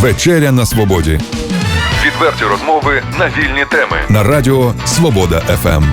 Вечеря на свободі Відверті розмови на вільні теми. на радіо Свобода. ФМ.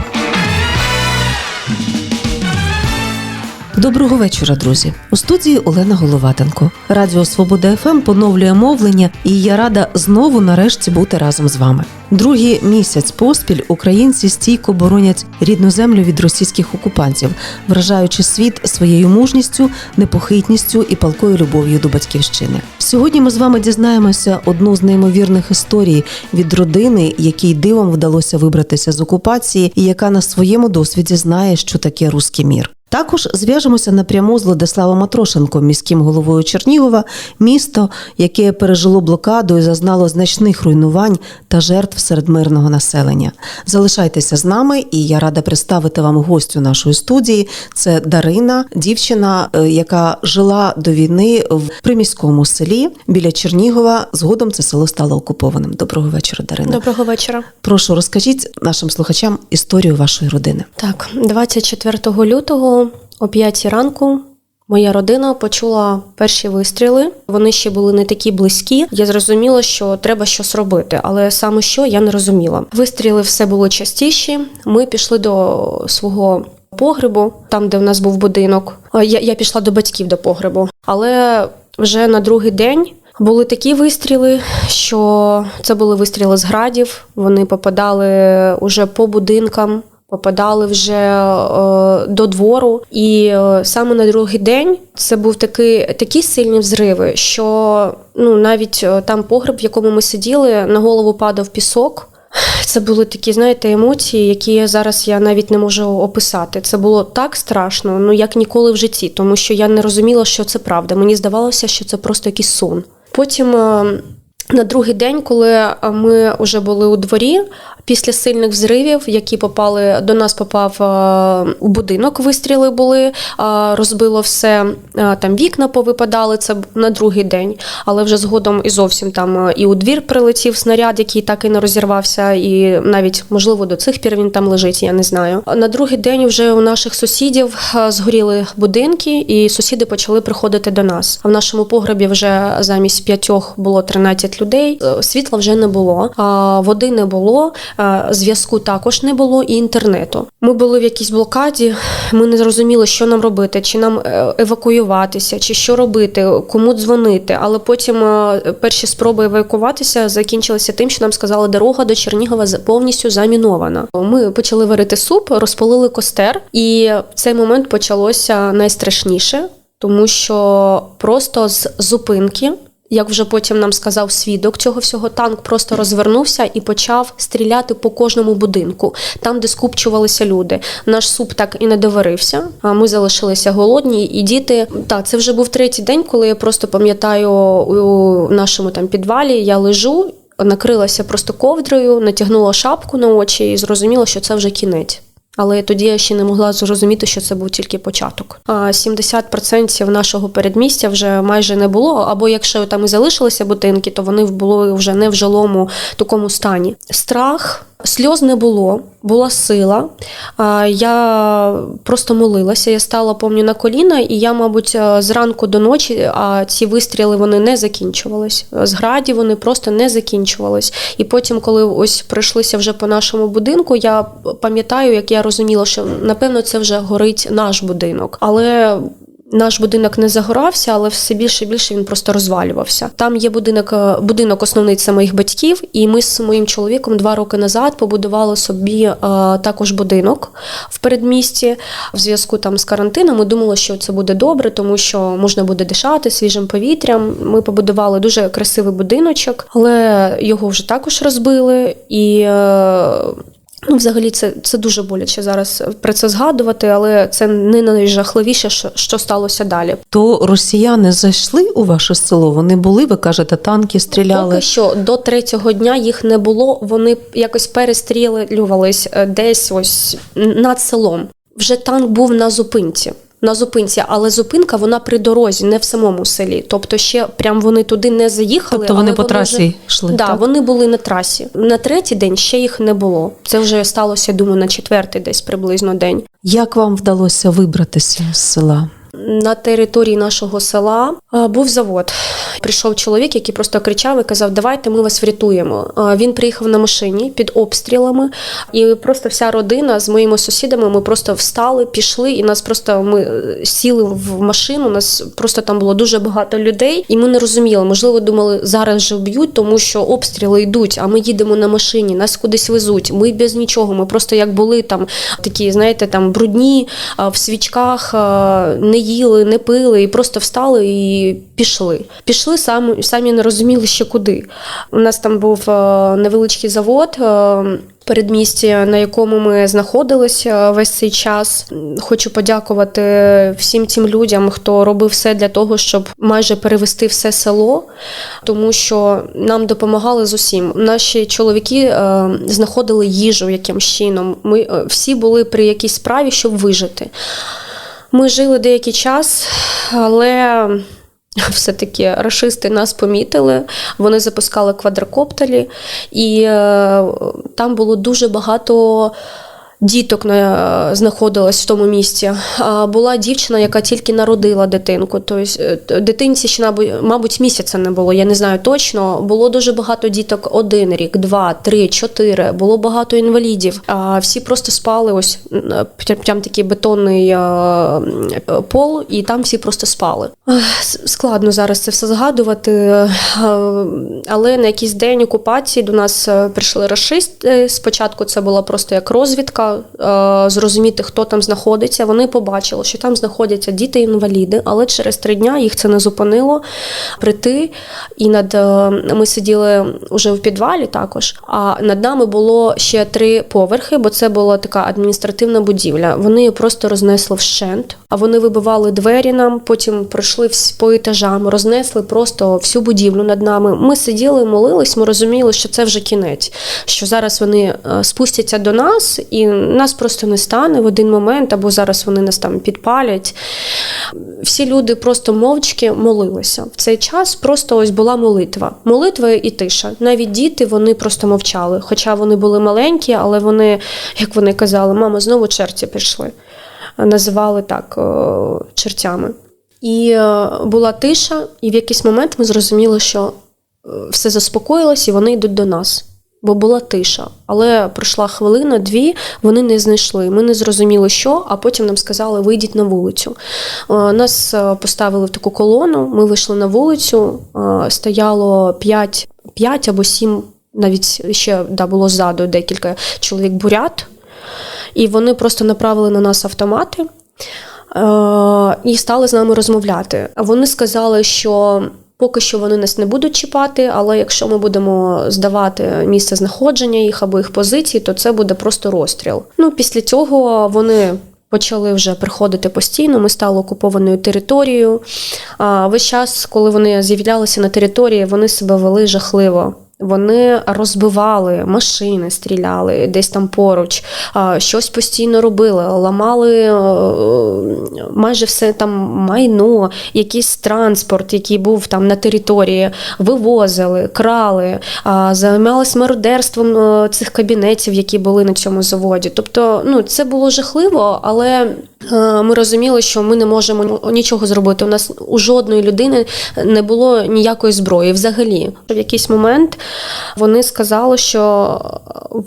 Доброго вечора, друзі. У студії Олена Головатенко. Радіо Свобода ФМ поновлює мовлення, і я рада знову нарешті бути разом з вами. Другий місяць поспіль українці стійко боронять рідну землю від російських окупантів, вражаючи світ своєю мужністю, непохитністю і палкою любов'ю до батьківщини. Сьогодні ми з вами дізнаємося одну з неймовірних історій від родини, якій дивом вдалося вибратися з окупації, і яка на своєму досвіді знає, що таке руський мір. Також зв'яжемося напряму з Владиславом Матрошенком, міським головою Чернігова, місто, яке пережило блокаду і зазнало значних руйнувань та жертв серед мирного населення. Залишайтеся з нами, і я рада представити вам гостю нашої студії. Це Дарина, дівчина, е, яка жила до війни в приміському селі біля Чернігова. Згодом це село стало окупованим. Доброго вечора, Дарина. Доброго вечора. Прошу розкажіть нашим слухачам історію вашої родини. Так, 24 лютого о 5 ранку моя родина почула перші вистріли. Вони ще були не такі близькі. Я зрозуміла, що треба щось робити, але саме що я не розуміла. Вистріли все було частіші. Ми пішли до свого. Погребу, там, де в нас був будинок, я, я пішла до батьків до погребу. Але вже на другий день були такі вистріли, що це були вистріли з градів. Вони попадали уже по будинкам, попадали вже е, до двору. І е, саме на другий день це був такий, такі сильні взриви, що ну, навіть е, там погреб, в якому ми сиділи, на голову падав пісок. Це були такі, знаєте, емоції, які зараз я навіть не можу описати. Це було так страшно, ну як ніколи в житті, тому що я не розуміла, що це правда. Мені здавалося, що це просто якийсь сон. Потім на другий день, коли е, ми вже були у дворі, після сильних взривів, які попали до нас, попав е, у будинок. Вистріли були, е, розбило все. Там вікна повипадали. Це на другий день, але вже згодом і зовсім там і у двір прилетів снаряд, який так і не розірвався, і навіть можливо до цих пір він там лежить. Я не знаю. На другий день вже у наших сусідів згоріли будинки, і сусіди почали приходити до нас. А в нашому погребі вже замість п'ятьох було 13 людей. Е, Світла вже не було, води не було. е, Зв'язку також не було і інтернету. Ми були в якійсь блокаді. Ми не зрозуміли, що нам робити, чи нам е, евакуюватися, чи що робити, кому дзвонити. Але потім перші спроби евакуватися закінчилися тим, що нам сказали, дорога до Чернігова повністю замінована. Ми почали варити суп, розпалили костер, і в цей момент почалося найстрашніше, тому що просто з зупинки. Як вже потім нам сказав свідок цього всього, танк просто розвернувся і почав стріляти по кожному будинку, там, де скупчувалися люди. Наш суп так і не доварився. А ми залишилися голодні, і діти. Так, це вже був третій день, коли я просто пам'ятаю у нашому там підвалі. Я лежу, накрилася просто ковдрою, натягнула шапку на очі і зрозуміла, що це вже кінець. Але тоді я ще не могла зрозуміти, що це був тільки початок. А 70% нашого передмістя вже майже не було. Або якщо там і залишилися будинки, то вони були вже не в жилому такому стані. Страх. Сльоз не було, була сила. Я просто молилася. Я стала помню на коліна, і я, мабуть, е, зранку до ночі а ці вистріли вони не закінчувались. З граді вони просто не закінчувались. І потім, коли ось пройшлися вже по нашому будинку, я пам'ятаю, як я розуміла, що напевно це вже горить наш будинок. Але наш будинок не загорався, але все більше і більше він просто розвалювався. Там є будинок, е, будинок основний це моїх батьків, і ми з моїм чоловіком два роки назад побудували собі е, також будинок в передмісті. В зв'язку там з карантином ми думали, що це буде добре, тому що можна буде дишати свіжим повітрям. Ми побудували дуже красивий будиночок, але його вже також розбили і. Е, Ну, взагалі, це, це дуже боляче зараз про це згадувати, але це не найжахливіше, що, що сталося далі. То росіяни зайшли у ваше село? Вони були, ви кажете, танки стріляли. Поки що до третього дня їх не було. Вони якось перестрілювались е, десь ось над селом. Вже танк був на зупинці. На зупинці, але зупинка вона при дорозі, не в самому селі. Тобто, ще прям вони туди не заїхали. Тобто вони по по трасі вже- йшли, Да, так? вони були на трасі. На третій день ще їх не було. Це вже сталося, думаю, на четвертий десь приблизно день. Як вам вдалося вибратися з села? На території нашого села був завод. Прийшов чоловік, який просто кричав і казав: Давайте ми вас врятуємо. Він приїхав на машині під обстрілами, і просто вся родина з моїми сусідами. Ми просто встали, пішли, і нас просто ми е, сіли в машину. Нас просто там було дуже багато людей, і ми не розуміли. Можливо, думали, зараз же вб'ють, тому що обстріли йдуть. А ми їдемо на машині, нас кудись везуть. Ми без нічого. Ми просто як були там такі, знаєте, там брудні в свічках, не їли, не пили, і просто встали і пішли. Пішли самі, самі не розуміли, ще куди. У нас там був невеличкий завод. Передмісті, на якому ми знаходилися весь цей час, хочу подякувати всім тим людям, хто робив все для того, щоб майже перевести все село, тому що нам допомагали з усім. Наші чоловіки е, знаходили їжу якимсь чином. Ми е, всі були при якійсь справі, щоб вижити. Ми жили деякий час, але все-таки рашисти нас помітили. Вони запускали квадрокоптері, і е, там було дуже багато. Діток на, знаходилось в тому місці. А була дівчина, яка тільки народила дитинку. Тобто е, дитинці ще, мабуть, місяця не було, я не знаю точно. Було дуже багато діток один рік, два, три, чотири. Було багато інвалідів. А всі просто спали. Ось е, прям, такий бетонний е, е, пол, і там всі просто спали. Складно зараз це все згадувати. е, Але на якийсь день окупації до нас е, прийшли рашисти. Спочатку це була просто як розвідка, е, зрозуміти, хто там знаходиться. Вони побачили, що там знаходяться діти-інваліди, але через три дня їх це не зупинило прийти. І над е, ми сиділи вже в підвалі також. А над нами було ще три поверхи, бо це була така адміністративна будівля. Вони її просто рознесли вщент, а вони вибивали двері нам, потім пройшли по етажам, рознесли просто всю будівлю над нами. Ми сиділи, молились, ми розуміли, що це вже кінець, що зараз вони е, спустяться до нас і нас просто не стане в один момент, або зараз вони нас там підпалять. Всі люди просто мовчки молилися. В цей час просто ось була молитва. Молитва і тиша. Навіть діти вони просто мовчали. Хоча вони були маленькі, але вони, як вони казали, мама, знову черті пішли. Називали так чертями. І е, була тиша, і в якийсь момент ми зрозуміли, що е, все заспокоїлось, і вони йдуть до нас. Бо була тиша. Але пройшла хвилина, дві, вони не знайшли. Ми не зрозуміли, що, а потім нам сказали, вийдіть на вулицю. Е, Нас е, поставили в таку колону, ми вийшли на вулицю, е, стояло 5, 5 або 7, навіть ще да, було ззаду декілька чоловік бурят, і вони просто направили на нас автомати і стали з нами розмовляти. Вони сказали, що. Поки що вони нас не будуть чіпати, але якщо ми будемо здавати місце знаходження їх або їх позиції, то це буде просто розстріл. Ну після цього вони почали вже приходити постійно. Ми стали окупованою територією. А весь час, коли вони з'являлися на території, вони себе вели жахливо. Вони розбивали машини, стріляли десь там поруч, щось постійно робили, ламали е, майже все там майно, якийсь транспорт, який був там на території, вивозили, крали, займалися мародерством е, цих кабінетів, які були на цьому заводі. Тобто, ну це було жахливо, але е, ми розуміли, що ми не можемо нічого зробити. У нас у жодної людини не було ніякої зброї взагалі. В якийсь момент вони сказали, що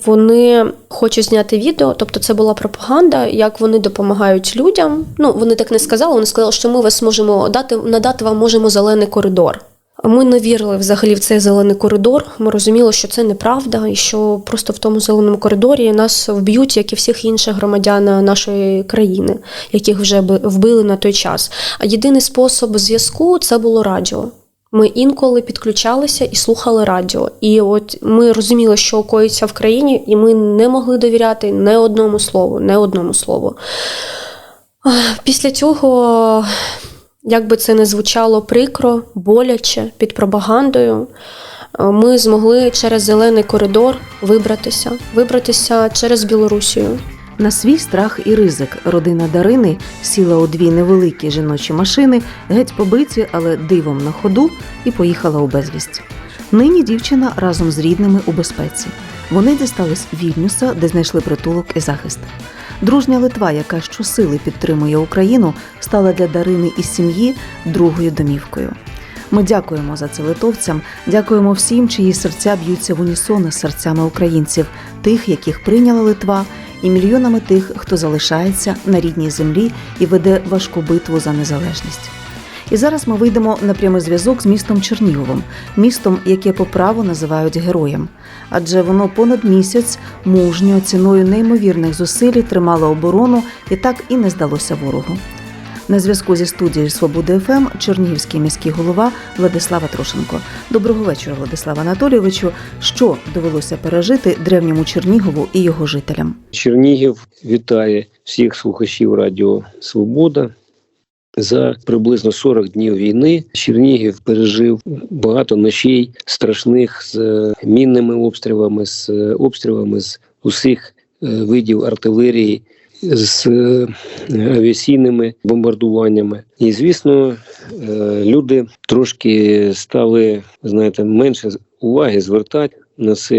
вони хочуть зняти відео, тобто це була пропаганда, як вони допомагають людям. Ну, вони так не сказали, вони сказали, що ми вас можемо дати, надати вам можемо зелений коридор. Ми не вірили взагалі в цей зелений коридор. Ми розуміли, що це неправда, і що просто в тому зеленому коридорі нас вб'ють, як і всіх інших громадян нашої країни, яких вже би- вбили на той час. А єдиний спосіб зв'язку це було радіо. Ми інколи підключалися і слухали радіо. І от ми розуміли, що коїться в країні, і ми не могли довіряти не одному слову, не одному слову. Після цього, як би це не звучало прикро, боляче під пропагандою, ми змогли через зелений коридор вибратися, вибратися через Білорусію. На свій страх і ризик родина Дарини сіла у дві невеликі жіночі машини, геть побиті, але дивом на ходу, і поїхала у безвість. Нині дівчина разом з рідними у безпеці. Вони дістались Вільнюса, де знайшли притулок і захист. Дружня Литва, яка щосили підтримує Україну, стала для Дарини і сім'ї другою домівкою. Ми дякуємо за це литовцям, дякуємо всім, чиї серця б'ються в унісон із серцями українців, тих, яких прийняла Литва, і мільйонами тих, хто залишається на рідній землі і веде важку битву за незалежність. І зараз ми вийдемо на прямий зв'язок з містом Черніговим, містом, яке по праву називають героєм. Адже воно понад місяць мужньо ціною неймовірних зусиль тримало оборону і так і не здалося ворогу. На зв'язку зі студією Свободи ФМ Чернігівський міський голова Владислава Трошенко. Доброго вечора, Владислава Анатолійовичу. Що довелося пережити древньому Чернігову і його жителям? Чернігів вітає всіх слухачів Радіо Свобода. За приблизно 40 днів війни Чернігів пережив багато ночей страшних з е, мінними обстрілами, з е, обстрілами з усіх е, видів артилерії, з е, авіаційними бомбардуваннями. І звісно, е, люди трошки стали знаєте, менше уваги звертати на це,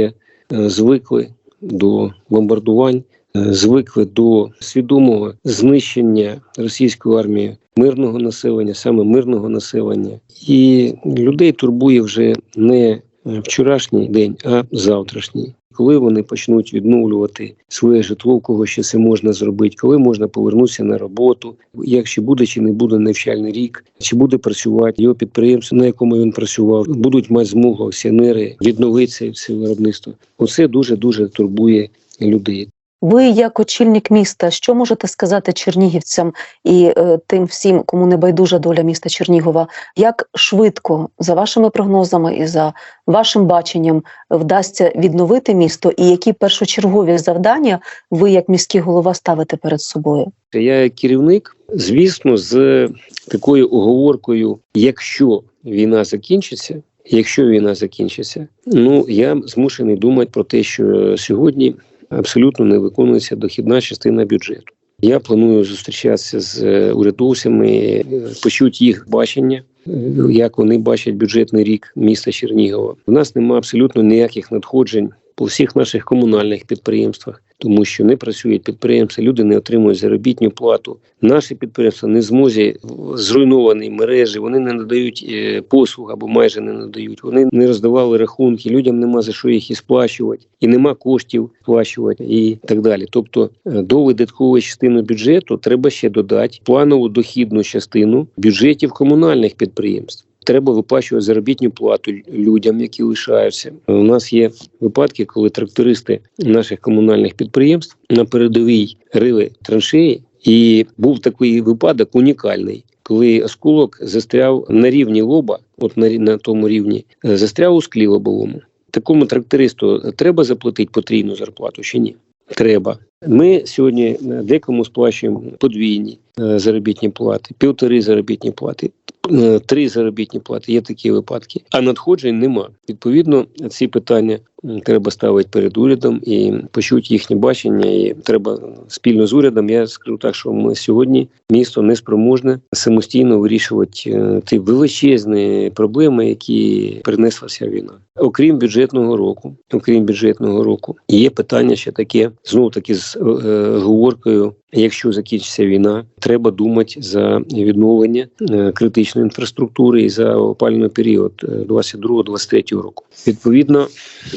е, звикли до бомбардувань звикли до свідомого знищення російської армії мирного населення, саме мирного населення, і людей турбує вже не вчорашній день, а завтрашній. Коли вони почнуть відновлювати своє житло, кого ще це можна зробити, коли можна повернутися на роботу, як ще буде чи не буде навчальний рік, чи буде працювати його підприємство, на якому він працював, будуть мати змогу акціонери відновити це виробництво. Оце дуже дуже турбує людей. Ви, як очільник міста, що можете сказати чернігівцям і е, тим всім, кому не байдужа доля міста Чернігова, як швидко, за вашими прогнозами і за вашим баченням, вдасться відновити місто, і які першочергові завдання ви, як міський голова, ставите перед собою? Я як керівник, звісно, з такою оговоркою, якщо війна закінчиться. Якщо війна закінчиться, ну я змушений думати про те, що сьогодні абсолютно не виконується дохідна частина бюджету. Я планую зустрічатися з е, урядовцями, почути їх бачення, е, як вони бачать бюджетний рік міста Чернігова. У нас немає абсолютно ніяких надходжень по всіх наших комунальних підприємствах, тому що не працюють підприємства, люди не отримують заробітну плату. Наші підприємства не змозі зруйновані мережі, вони не надають е, послуг або майже не надають. Вони не роздавали рахунки, людям нема за що їх і сплачувати, і нема коштів сплачувати і так далі. Тобто е, до видаткової частини бюджету треба ще додати планову дохідну частину бюджетів комунальних підприємств. Треба виплачувати заробітну плату людям, які лишаються. У нас є випадки, коли трактористи наших комунальних підприємств на передовій рили траншеї, і був такий випадок унікальний. Коли осколок застряв на рівні лоба, от на, на тому рівні, е, застряв у склі лобовому. Такому трактористу треба заплатити потрійну зарплату чи ні? Треба. Ми сьогодні е, декому сплачуємо подвійні е, заробітні плати, півтори заробітні плати, е, три заробітні плати. Є такі випадки, а надходжень нема. Відповідно, ці питання треба ставити перед урядом і почути їхнє бачення. І треба спільно з урядом. Я скажу так, що ми сьогодні місто не спроможне самостійно вирішувати е, ті величезні проблеми, які принесла ця війна. Окрім бюджетного року, окрім бюджетного року, є питання ще таке знову таки з е, е, говоркою. Якщо закінчиться війна, треба думати за відновлення е, критичної інфраструктури і за опальний період е, 22-23 року. Відповідно,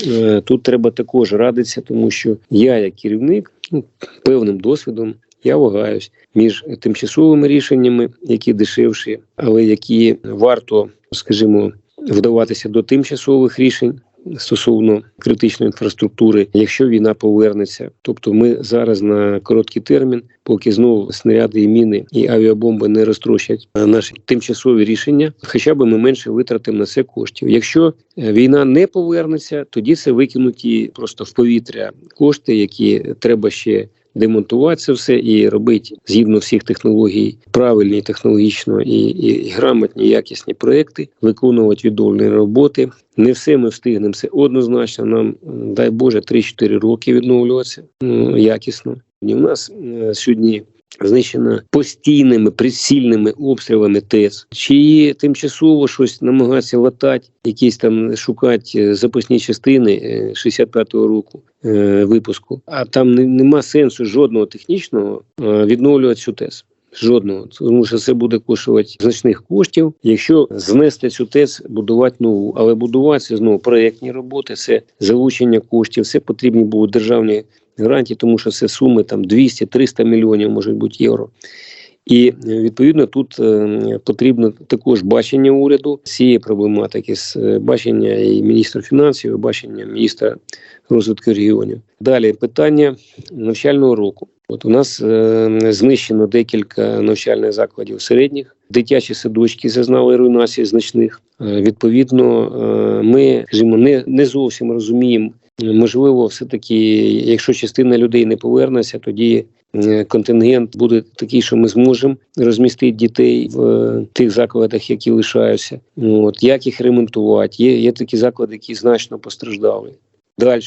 е, тут треба також радитися, тому що я, як керівник, ну, певним досвідом. Я вагаюсь між тимчасовими рішеннями, які дешевші, але які варто, скажімо, вдаватися до тимчасових рішень стосовно критичної інфраструктури, якщо війна повернеться. Тобто, ми зараз на короткий термін, поки знову снаряди і міни і авіабомби не розтрощать е, наші тимчасові рішення, хоча б ми менше витратимо на це коштів. Якщо е, війна не повернеться, тоді це викинуті просто в повітря кошти, які треба ще демонтувати це все і робити згідно всіх технологій правильні технологічно і, і, грамотні, якісні проекти, виконувати відновлені роботи. Не все ми встигнемо це однозначно. Нам дай Боже 3-4 роки відновлюватися ну, якісно. І в нас е, сьогодні знищена постійними прицільними обстрілами ТЕЦ, чи тимчасово щось намагатися латати, якісь там шукати е, запасні частини е, 65-го року е, випуску. А там не, нема сенсу жодного технічного е, відновлювати цю ТЕЦ. Жодного, тому що це буде коштувати значних коштів. Якщо знести цю ТЕЦ, будувати нову, але будувати це знову проєктні роботи, це залучення коштів, це потрібні будуть державні гарантії, тому що це суми там 200-300 мільйонів, може бути євро. І е, відповідно тут е, потрібно також бачення уряду цієї проблематики, з е, бачення і міністра фінансів, і бачення міністра розвитку регіонів. Далі питання навчального року. От у нас знищено декілька навчальних закладів середніх, дитячі садочки зазнали руйнації значних. Відповідно, ми скажімо, не, не зовсім розуміємо. Можливо, все таки, якщо частина людей не повернеться, тоді е, контингент буде такий, що ми зможемо розмістити дітей в е, тих закладах, які лишаються. От як їх ремонтувати? Є, є такі заклади, які значно постраждали. Далі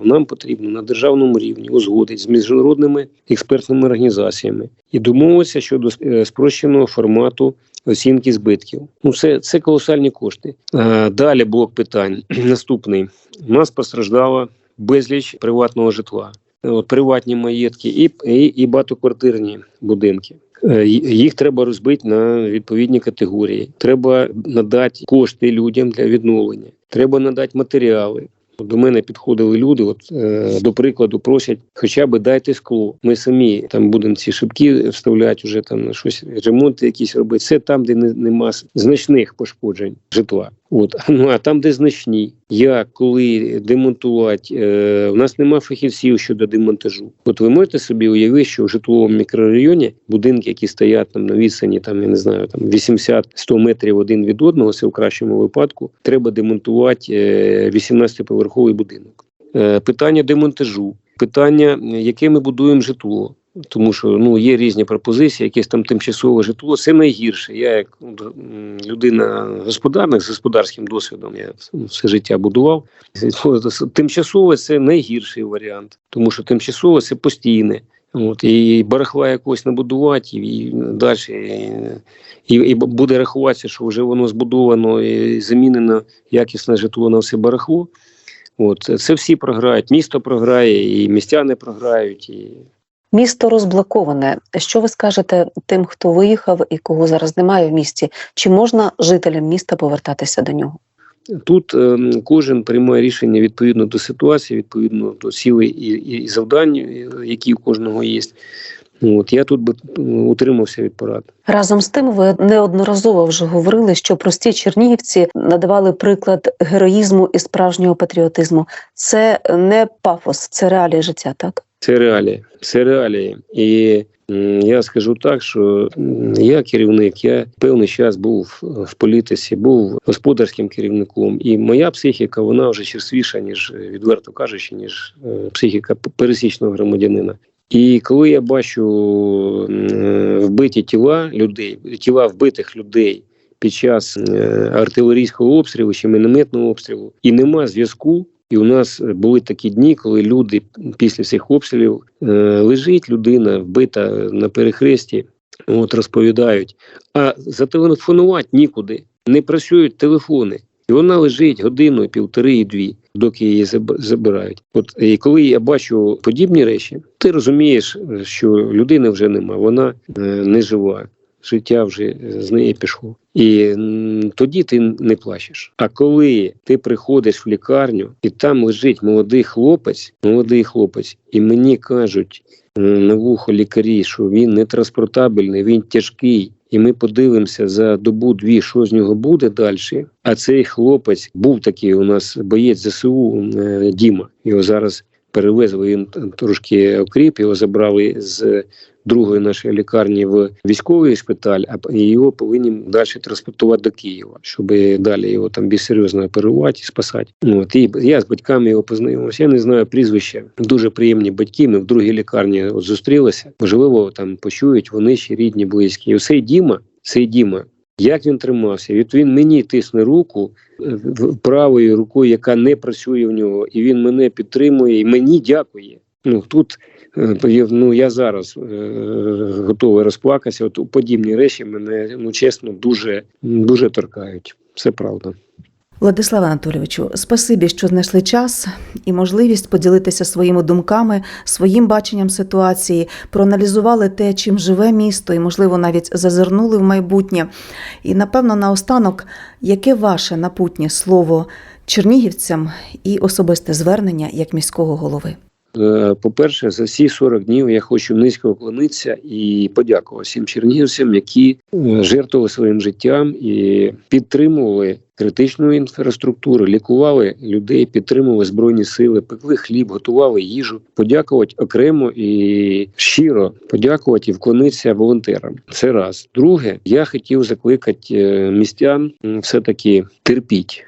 нам потрібно на державному рівні узгодити з міжнародними експертними організаціями і домовитися щодо е, спрощеного формату оцінки збитків. Ну, це, це колосальні кошти. Е, Далі блок питань. Наступний у нас постраждала безліч приватного житла. От приватні маєтки і, і, і багатоквартирні будинки. Е, Їх треба розбити на відповідні категорії. Треба надати кошти людям для відновлення. Треба надати матеріали. До мене підходили люди, от е, до прикладу, просять, хоча б дайте скло. Ми самі там будемо ці шибки вставляти, вже там щось ремонти якісь робити. Це там, де не, нема значних пошкоджень житла. От ну а там, де значні, як коли демонтувати, е, у нас нема фахівців щодо демонтажу. От ви можете собі уявити, що в житловому мікрорайоні будинки, які стоять там на відстані, там я не знаю, там 80-100 метрів один від одного, це в кращому випадку, треба демонтувати е, 18-поверховий будинок. Е, питання демонтажу, питання, е, яке ми будуємо житло. Тому що ну є різні пропозиції, якесь там тимчасове житло. Це найгірше. Я як людина господарник з господарським досвідом, я все життя будував. Тимчасове це найгірший варіант, тому що тимчасове це постійне. От, і барахла якось набудувати, і далі і, і буде рахуватися, що вже воно збудовано і замінено якісне житло на все барахло. От це всі програють. Місто програє, і містяни програють. І Місто розблоковане. Що ви скажете тим, хто виїхав і кого зараз немає в місті? Чи можна жителям міста повертатися до нього? Тут е, кожен приймає рішення відповідно до ситуації, відповідно до цілей і, і, і завдань, е, які у кожного є. От я тут би утримався від порад. Разом з тим, ви неодноразово вже говорили, що прості чернігівці надавали приклад героїзму і справжнього патріотизму. Це не пафос, це реалії життя, так? Це реалії. Це реалії. І я скажу так, що я керівник, я певний час був в політиці, був господарським керівником, і моя психіка вона вже черствіша, ніж е, відверто кажучи, ніж е, психіка пересічного громадянина. І коли я бачу е, вбиті тіла людей, тіла вбитих людей під час артилерійського обстрілу чи мінометного обстрілу, і нема зв'язку. І у нас е, були такі дні, коли люди після цих обстрілів е, лежить людина вбита на перехресті, от розповідають. А зателефонувати нікуди, не працюють телефони. І вона лежить годину, півтори і дві, доки її заб- забирають. От і коли я бачу подібні речі, ти розумієш, е, що людини вже нема, вона е, не жива. Життя вже з неї пішло, і тоді ти не плачеш. А коли ти приходиш в лікарню, і там лежить молодий хлопець, молодий хлопець, і мені кажуть на вухо лікарі, що він не транспортабельний, він тяжкий. І ми подивимося за добу-дві, що з нього буде далі. А цей хлопець був такий у нас боєць ЗСУ е, Діма. Його зараз перевезли. Він трошки окріп, його забрали з другої нашої лікарні в військовий шпиталь, а його повинні далі транспортувати до Києва, щоб далі його там більш серйозно оперувати і спасати. От і я з батьками його познайомився. Я не знаю прізвища. Дуже приємні батьки. Ми в другій лікарні от зустрілися. Можливо, там почують вони ще рідні, близькі. І оцей Діма, цей Діма. Як він тримався? От він мені тисне руку е, правою рукою, яка не працює в нього, і він мене підтримує, і мені дякує. Ну тут ну я зараз е, готовий розплакатися. От подібні речі мене ну чесно дуже дуже торкають. Це правда. Владиславе Анатолійовичу, спасибі, що знайшли час і можливість поділитися своїми думками, своїм баченням ситуації, проаналізували те, чим живе місто, і, можливо, навіть зазирнули в майбутнє. І, напевно, наостанок, яке ваше напутнє слово чернігівцям і особисте звернення як міського голови? Е, По-перше, за всі 40 днів я хочу низько вклонитися і подякувати всім чернігівцям, які е, жертвували своїм життям і підтримували критичну інфраструктуру, лікували людей, підтримували збройні сили, пекли хліб, готували їжу. Подякувати окремо і щиро подякувати і вклонитися волонтерам. Це раз. Друге, я хотів закликати е, містян все таки терпіть.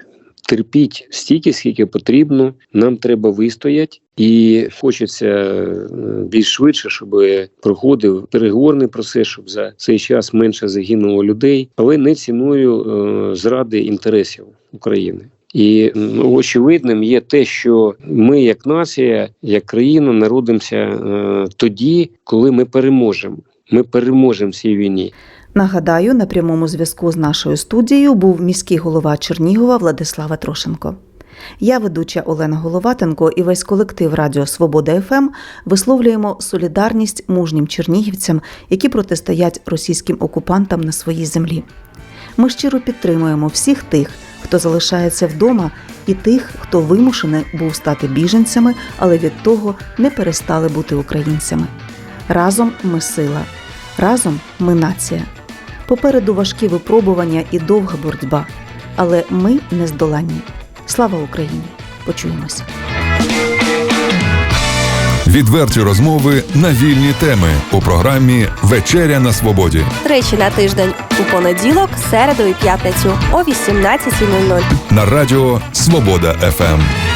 Терпіть стільки, скільки потрібно. Нам треба вистояти, і хочеться е, більш швидше, щоб проходив переговорний процес, щоб за цей час менше загинуло людей, але не ціною е, зради інтересів України. І очевидним є те, що ми, як нація, як країна, народимося е, тоді, коли ми переможемо. Ми переможемо цій війні. Нагадаю, на прямому зв'язку з нашою студією був міський голова Чернігова Владислава Трошенко. Я, ведуча Олена Головатенко, і весь колектив Радіо Свобода ФМ висловлюємо солідарність мужнім чернігівцям, які протистоять російським окупантам на своїй землі. Ми щиро підтримуємо всіх тих, хто залишається вдома, і тих, хто вимушений був стати біженцями, але від того не перестали бути українцями. Разом ми сила, разом ми нація. Попереду важкі випробування і довга боротьба, але ми не здоланні. Слава Україні! Почуємося. Відверті розмови на вільні теми у програмі Вечеря на свободі Речі на тиждень у понеділок, середу і п'ятницю о 18.00. на радіо Свобода ФМ.